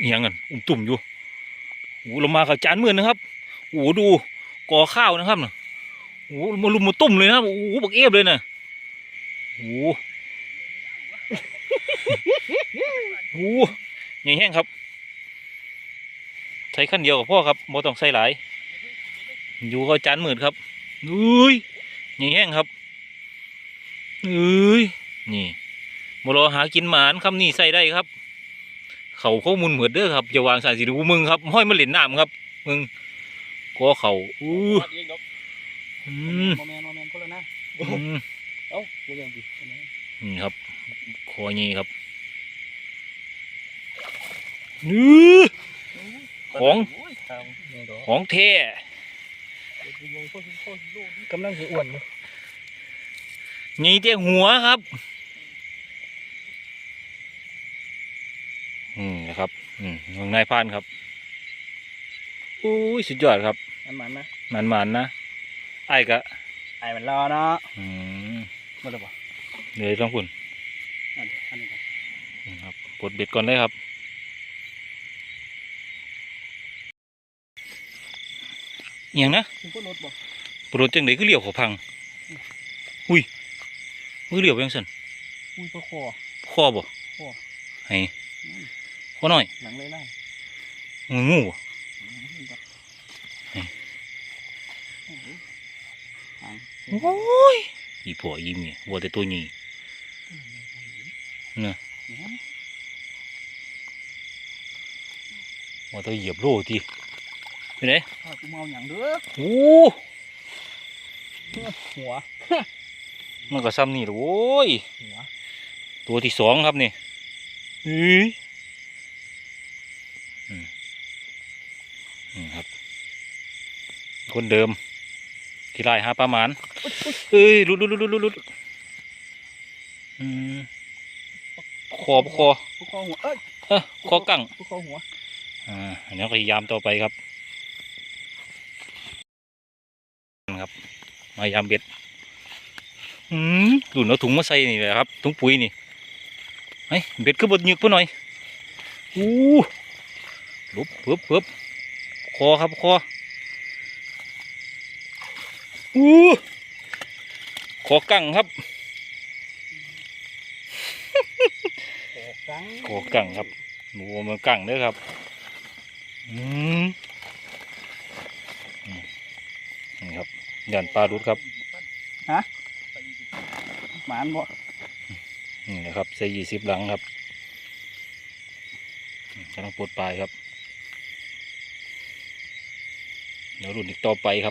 อิหยังกันอุ้มตุ่มอยู่โอ้เรามากับจานมือนะครับโอ้ดูกอข้าวนะครับน่ะโอ้มาลุมมาตุ่มเลยนะครับโอ้บักเอฟเลยนะโอ้โหใหญ่แห้งครับใช้ขั้นเดียวกับพ่อครับบ่ต้องใส่หลาย อยู่กับจานมืดครับอุ้ยใหญ่แห้งครับอุ้ยนี่มารอหากินหมานคำนี้ใส่ได้ครับ เขาเขามุนเหมือดเด้อครับอย่าวางสายสีดูมึงครับห้อยมาเหล่นน้ำครับ มึงก็เขาอู้วัดเองดอกอืมโมแมนโมแมนคนละนะอืมเอ้าตัวอย่างดินี่ครับคอนี้ครับนื้อของของแท้กำลังจะอ้วนอยู่นี่แต่หัวครับ อืมนะครับ อืมของนายพรานครับอุ้ยสุดยอดครับมันมันนะมันมันๆนะไอ้กะไอ้มันรอเนาะอืมหมาเลยบ่เดี๋ยวต้องคุณอันอันนี้ก่อนนี่ครับปลดเบ็ดก่อนเลยครับอหย่างนะคุณก็รถบ่ปลดจังไดคือเหลี่ยวเขอพังอุ้ยมือเหลี่ยวไปยังสันอุ้ยปลาคอคอบ่คอให้ คอหน่อยหลังเลยไล่งูงูบ่โอ้ยอีผัวอีเมียวัวแต่ตัวนี้วัวตัวเหยียบโลทีไปไหนข้ากูเมาอย่างเด้อโอ้หัวมันก็ซ้ำนี่แหละโว้ยหัวตัวที่สองครับนี่เฮ้ย อืมอืมครับ คนเดิม ที่ไล่หาปลาหมานเอ้ยหลุดหลุดหลุดหลุดหลุดอืมคอคอปลาคอหัวเอ้ยเอ้อคอกั้งปลาคอหัวอ่าอันนี้ก็พยายามต่อไปครับครับพยายามเบ็ดอืมดูดเอาถุงมาใส่นี่แหละครับถุงปุ๋ยนี่ไอ้เบ็ดขึ้นบนยึกเพื่อหน่อยอู้ ลุบเพิ่บเพิ่บคอครับคออู้คอกั้งครับคอกังคอกั้งครับหนูมันกั้งเด้อครับอืมอืมนี่ครับยันปลาดุดครับหมานบ่นี่นะครับใส่ยี่สิบหลังครับอืมกำลังปลดปลายครับ เดี๋ยวรุ่นอีกต่อไปครับ